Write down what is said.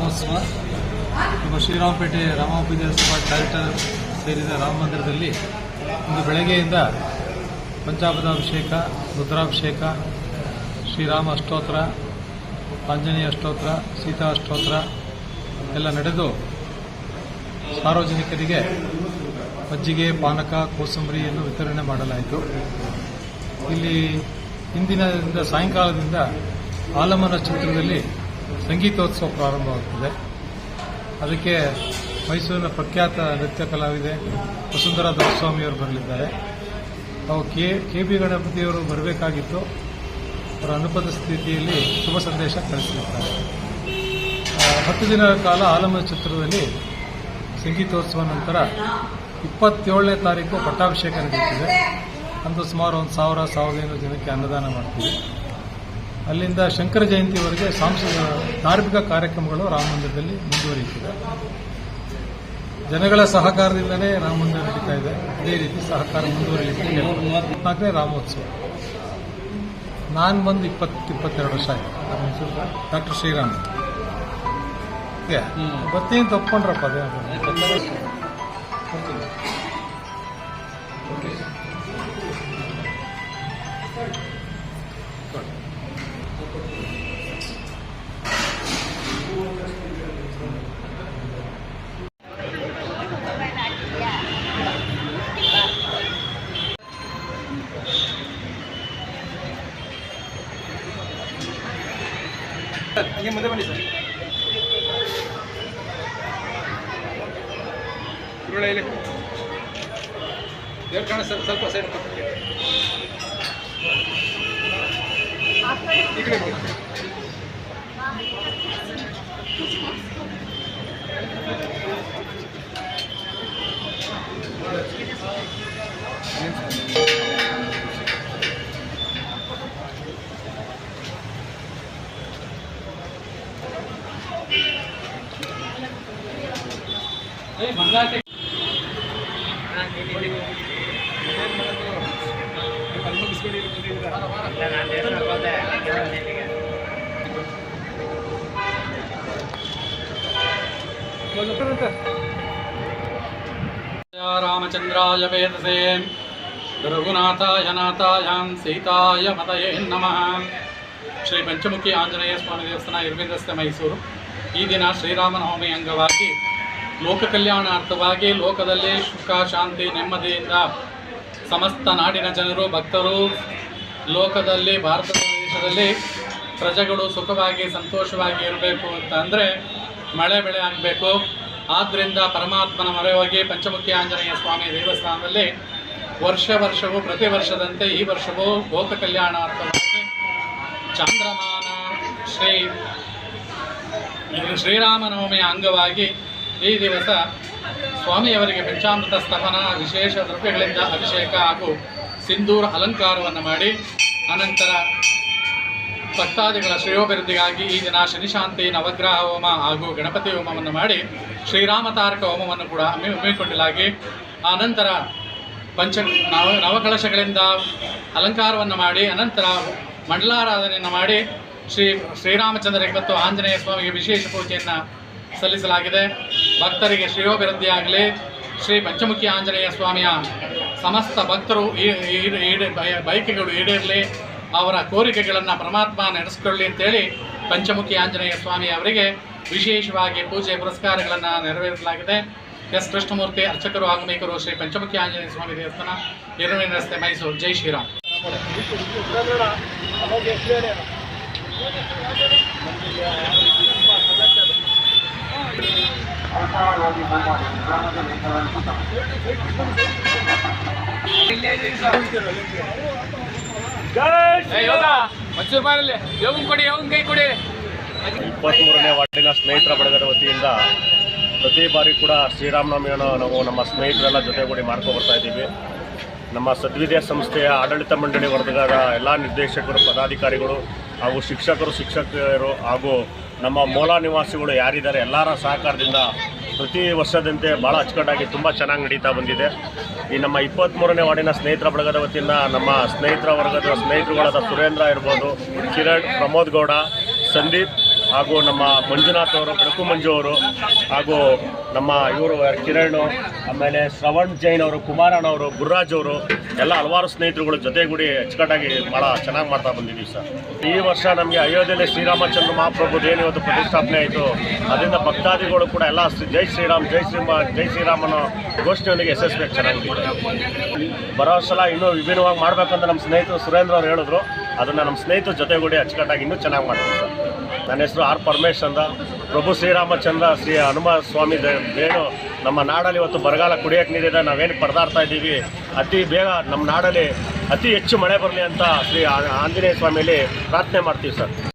ರಾಮೋತ್ಸವ ನಮ್ಮ ಶ್ರೀರಾಮಪೇಟೆ ರಾಮಾಪಿ ದೇವಸ್ಥಾನ ಡೈರೆಕ್ಟರ್ ಸೇರಿದ ರಾಮ ಮಂದಿರದಲ್ಲಿ ಒಂದು ಬೆಳಗ್ಗೆಯಿಂದ ಪಂಚಾಬದಾಭಿಷೇಕ ರುದ್ರಾಭಿಷೇಕ, ಶ್ರೀರಾಮ ಅಷ್ಟೋತ್ರ, ಆಂಜನೇಯ ಅಷ್ಟೋತ್ರ, ಸೀತಾ ಅಷ್ಟೋತ್ರ ಎಲ್ಲ ನಡೆದು ಸಾರ್ವಜನಿಕರಿಗೆ ಮಜ್ಜಿಗೆ, ಪಾನಕ, ಕೋಸಂಬರಿಯನ್ನು ವಿತರಣೆ ಮಾಡಲಾಯಿತು. ಇಲ್ಲಿ ಇಂದಿನದಿಂದ ಸಾಯಂಕಾಲದಿಂದ ಆಲಮನ ಚಿತ್ರದಲ್ಲಿ ಸಂಗೀತೋತ್ಸವ ಪ್ರಾರಂಭವಾಗ್ತಿದೆ ಅದಕ್ಕೆ ಮೈಸೂರಿನ ಪ್ರಖ್ಯಾತ ನೃತ್ಯ ಕಲಾವಿದೆ ವಸುಂಧರಾ ದೊರೆಸ್ವಾಮಿಯವರು ಬರಲಿದ್ದಾರೆ. ಅವು ಕೆ ಕೆ ಬಿ ಗಣಪತಿಯವರು ಬರಬೇಕಾಗಿತ್ತು. ಅವರ ಅನುಪದ ಸ್ಥಿತಿಯಲ್ಲಿ ಶುಭ ಸಂದೇಶ ಕಳಿಸಲಿದ್ದಾರೆ ಹತ್ತು ದಿನಗಳ ಕಾಲ ಆಲಮ ಚಿತ್ರದಲ್ಲಿ ಸಂಗೀತೋತ್ಸವ ನಂತರ ಇಪ್ಪತ್ತೇಳನೇ ತಾರೀಕು ಪಟ್ಟಾಭಿಷೇಕ ನಡೆಯುತ್ತಿದೆ. ಅಂದು ಸುಮಾರು ಒಂದು ಸಾವಿರ, ಸಾವಿರದ ಜನಕ್ಕೆ ಅನ್ನದಾನ ಮಾಡ್ತೀವಿ. ಅಲ್ಲಿಂದ ಶಂಕರ ಜಯಂತಿವರೆಗೆ ಸಾಂಸ್ಕೃತಿಕ ಧಾರ್ಮಿಕ ಕಾರ್ಯಕ್ರಮಗಳು ರಾಮ ಮಂದಿರದಲ್ಲಿ ಮುಂದುವರಿಯುತ್ತಿದೆ. ಜನಗಳ ಸಹಕಾರದಿಂದಲೇ ರಾಮ ಮಂದಿರ ನಡೀತಾ ಇದೆ. ಅದೇ ರೀತಿ ಸಹಕಾರ ಮುಂದುವರಿಲಿಕ್ಕೆ ಮೂವತ್ನಾಲ್ಕನೇ ರಾಮೋತ್ಸವ. ನಾನು ಬಂದು ಇಪ್ಪತ್ತು ಇಪ್ಪತ್ತೆರಡು ವರ್ಷ ಆಯ್ತು. ಡಾಕ್ಟರ್ ಶ್ರೀರಾಮ್. ಗೊತ್ತೇನು ತಪ್ಕೊಂಡ್ರಪ್ಪ ಅದೇ ಹಂಗೆ ಮುಂದೆ ಬನ್ನಿ ಸರ್. ಇಲ್ಲಿ. ದೇವ್ರು ಕಾಣ ಸರ್ ಸ್ವಲ್ಪ ಸೈಡ್ ಈ ಬನ್ನಿ. ಅನುಭವಿಸ್ಬೇಡಿ ಇಲ್ಲಿ ಬಂದಿದ್ದೀರಾ? ರಾಮಚಂದ್ರಾಯ ವೇದಸೇ ರಘುನಾಥಾಯ ನಾಥಾಯಾಂ ಸೀತಾಯ ಮತಯೇ ನಮಃ ಶ್ರೀ ಪಂಚಮುಖಿ ಆಂಜನೇಯ ಸ್ವಾಮಿ ದೇವಸ್ಥಾನ ಇರ್ವಿನ್ ರಸ್ತೆ ಮೈಸೂರು ಈ ದಿನ ಶ್ರೀರಾಮನವಮಿ ಅಂಗವಾಗಿ ಲೋಕ ಕಲ್ಯಾಣಾರ್ಥವಾಗಿ ಲೋಕದಲ್ಲಿ ಸುಖ, ಶಾಂತಿ, ನೆಮ್ಮದಿಯಿಂದ ಸಮಸ್ತ ನಾಡಿನ ಜನರು, ಭಕ್ತರು, ಲೋಕದಲ್ಲಿ, ಭಾರತ ದೇಶದಲ್ಲಿ ಪ್ರಜೆಗಳು ಸುಖವಾಗಿ, ಸಂತೋಷವಾಗಿ ಇರಬೇಕು ಅಂತ ಅಂದರೆ ಮಳೆ ಬೆಳೆ ಆಗಬೇಕು. ಆದ್ದರಿಂದ ಪರಮಾತ್ಮನ ಮೊರೆ ಪಂಚಮುಖಿ ಆಂಜನೇಯ ಸ್ವಾಮಿ ದೇವಸ್ಥಾನದಲ್ಲಿ ವರ್ಷ ವರ್ಷವೂ, ಪ್ರತಿ ವರ್ಷದಂತೆ ಈ ವರ್ಷವೂ ಲೋಕ ಕಲ್ಯಾಣಾರ್ಥವಾಗಿ ಚಂದ್ರಮಾನ ಶ್ರೀ, ಶ್ರೀರಾಮನವಮಿಯ ಅಂಗವಾಗಿ ಈ ದಿವಸ ಸ್ವಾಮಿಯವರಿಗೆ ಪಂಚಾಮೃತ ಸ್ಥಪನ ವಿಶೇಷ ದ್ರವ್ಯಗಳಿಂದ ಅಭಿಷೇಕ ಹಾಗೂ ಸಿಂಧೂರ ಅಲಂಕಾರವನ್ನು ಮಾಡಿ, ಅನಂತರ ಭಕ್ತಾದಿಗಳ ಶ್ರೇಯೋಭಿವೃದ್ಧಿಗಾಗಿ ಈ ದಿನ ಶನಿಶಾಂತಿ, ನವಗ್ರಹ ಹೋಮ ಹಾಗೂ ಗಣಪತಿ ಹೋಮವನ್ನು ಮಾಡಿ, ಶ್ರೀರಾಮ ತಾರಕ ಹೋಮವನ್ನು ಕೂಡ ಹಮ್ಮಿ ಹಮ್ಮಿಕೊಂಡಿಲಾಗಿ, ಆನಂತರ ಪಂಚ, ನವ ನವಕಳಶಗಳಿಂದ ಅಲಂಕಾರವನ್ನು ಮಾಡಿ, ಅನಂತರ ಮಂಡಲಾರಾಧನೆಯನ್ನು ಮಾಡಿ, ಶ್ರೀ, ಶ್ರೀರಾಮಚಂದ್ರ ಮತ್ತು ಆಂಜನೇಯ ಸ್ವಾಮಿಗೆ ವಿಶೇಷ ಪೂಜೆಯನ್ನು ಸಲ್ಲಿಸಲಾಗಿದೆ. ಭಕ್ತರಿಗೆ ಶ್ರೇಯೋಭಿವೃದ್ಧಿಯಾಗಲಿ ಶ್ರೀ ಪಂಚಮುಖಿ ಆಂಜನೇಯ ಸ್ವಾಮಿಯ ಸಮಸ್ತ ಭಕ್ತರು ಈಡೇ- ಬಯ- ಈಡೇರಲಿ, ಅವರ ಕೋರಿಕೆಗಳನ್ನು ಪರಮಾತ್ಮ ನಡೆಸಿಕೊಳ್ಳಿ ಅಂತೇಳಿ ಪಂಚಮುಖಿ ಆಂಜನೇಯ ಸ್ವಾಮಿ ಅವರಿಗೆ ವಿಶೇಷವಾಗಿ ಪೂಜೆ ಪುರಸ್ಕಾರಗಳನ್ನು ನೆರವೇರಿಸಲಾಗಿದೆ. ಎಸ್. ಕೃಷ್ಣಮೂರ್ತಿ, ಅರ್ಚಕರು, ಆಗಮಿಕರು, ಶ್ರೀ ಪಂಚಮುಖಿ ಆಂಜನೇಯ ಸ್ವಾಮಿ ದೇವಸ್ಥಾನ ಎರಡನೇ ರಸ್ತೆ, ಮೈಸೂರು. ಜೈ ಶ್ರೀರಾಮ್. ಕೊಡಿ ಇಪ್ಪತ್ತ್ಮೂರನೇ ವಾರ್ಡಿನ ಸ್ನೇಹಿತರ ಬಳಗದ ವತಿಯಿಂದ ಪ್ರತಿ ಬಾರಿ ಕೂಡ ಶ್ರೀರಾಮನವಮಿಯನ್ನು ನಾವು ನಮ್ಮ ಸ್ನೇಹಿತರೆಲ್ಲ ಜೊತೆಗೂಡಿ ಮಾಡ್ಕೊಬರ್ತಾ ಇದ್ದೀವಿ. ನಮ್ಮ ಸದ್ವಿದ್ಯಾ ಸಂಸ್ಥೆಯ ಆಡಳಿತ ಮಂಡಳಿ ವರ್ಗದ ಎಲ್ಲ ನಿರ್ದೇಶಕರು, ಪದಾಧಿಕಾರಿಗಳು ಹಾಗೂ ಶಿಕ್ಷಕರು ಶಿಕ್ಷಕರು ಹಾಗೂ ನಮ್ಮ ಮೂಲ ನಿವಾಸಿಗಳು ಯಾರಿದ್ದಾರೆ ಎಲ್ಲರ ಸಹಕಾರದಿಂದ ಪ್ರತಿ ವರ್ಷದಂತೆ ಭಾಳ ಅಚ್ಚುಕಟ್ಟಾಗಿ ತುಂಬ ಚೆನ್ನಾಗಿ ನಡೀತಾ ಬಂದಿದೆ. ಈ ನಮ್ಮ ಇಪ್ಪತ್ತ್ಮೂರನೇ ವಾರ್ಡಿನ ಸ್ನೇಹಿತರ ಬಳಗದ ವತಿಯಿಂದ ನಮ್ಮ ಸ್ನೇಹಿತರ ವರ್ಗದ ಸ್ನೇಹಿತರುಗಳಾದ ಸುರೇಂದ್ರ ಇರ್ಬೋದು ಕಿರಣ್ ಪ್ರಮೋದ್ ಗೌಡ, ಸಂದೀಪ್ ಹಾಗೂ ನಮ್ಮ ಮಂಜುನಾಥ್ ಅವರು, ಬೆಳಕು ಮಂಜು ಅವರು, ಹಾಗೂ ನಮ್ಮ ಇವರು ಕಿರಣ್, ಆಮೇಲೆ ಶ್ರವಣ್ ಜೈನ್ ಅವರು, ಕುಮಾರಣ್ಣ ಅವರು, ಗುರುರಾಜ್ ಅವರು, ಎಲ್ಲ ಹಲವಾರು ಸ್ನೇಹಿತರುಗಳು ಜೊತೆಗೂಡಿ ಅಚ್ಚುಕಟ್ಟಾಗಿ ಭಾಳ ಚೆನ್ನಾಗಿ ಮಾಡ್ತಾ ಬಂದಿದ್ದೀವಿ ಸರ್. ಈ ವರ್ಷ ನಮಗೆ ಅಯೋಧ್ಯೆಯಲ್ಲಿ ಶ್ರೀರಾಮಚಂದ್ರ ಮಹಾಪ್ರಭು ಏನು ಇವತ್ತು ಪ್ರತಿಷ್ಠಾಪನೆ ಆಯಿತು ಅದರಿಂದ ಭಕ್ತಾದಿಗಳು ಕೂಡ ಎಲ್ಲ ಜೈ ಶ್ರೀರಾಮ್, ಜೈ ಶ್ರೀಮ, ಜೈ ಶ್ರೀರಾಮನ ಘೋಷಣೆಯೊಂದಿಗೆ ಯಶಸ್ವಿಯಾಗಿ ಚೆನ್ನಾಗಿದೆ ಬರೋ ಸಲ ಇನ್ನೂ ವಿಭಿನ್ನವಾಗಿ ಮಾಡಬೇಕಂತ ನಮ್ಮ ಸ್ನೇಹಿತರು ಸುರೇಂದ್ರ ಅವರು ಹೇಳಿದ್ರು. ಅದನ್ನು ನಮ್ಮ ಸ್ನೇಹಿತರ ಜೊತೆಗೂಡಿ ಅಚ್ಚುಕಟ್ಟಾಗಿ ಇನ್ನೂ ಚೆನ್ನಾಗಿ ಮಾಡ್ತೀವಿ ಸರ್. ನನ್ನ ಹೆಸರು ಆರ್ ಪರಮೇಶ್ ಅಂತ. ಪ್ರಭು ಶ್ರೀರಾಮಚಂದ್ರ ಶ್ರೀ ಹನುಮ ಸ್ವಾಮಿ ಏನು ನಮ್ಮ ನಾಡಲ್ಲಿ ಇವತ್ತು ಬರಗಾಲ ಕುಡಿಯೋಕೆ ನೀರಿದೆ. ನಾವೇನು ಪರದಾಡ್ತಾ ಇದ್ದೀವಿ. ಅತಿ ಬೇಗ ನಮ್ಮ ನಾಡಲ್ಲಿ ಅತಿ ಹೆಚ್ಚು ಮಳೆ ಬರಲಿ ಅಂತ ಶ್ರೀ ಆಂಜನೇಯ ಸ್ವಾಮಿಯಲ್ಲಿ ಪ್ರಾರ್ಥನೆ ಮಾಡ್ತೀವಿ ಸರ್.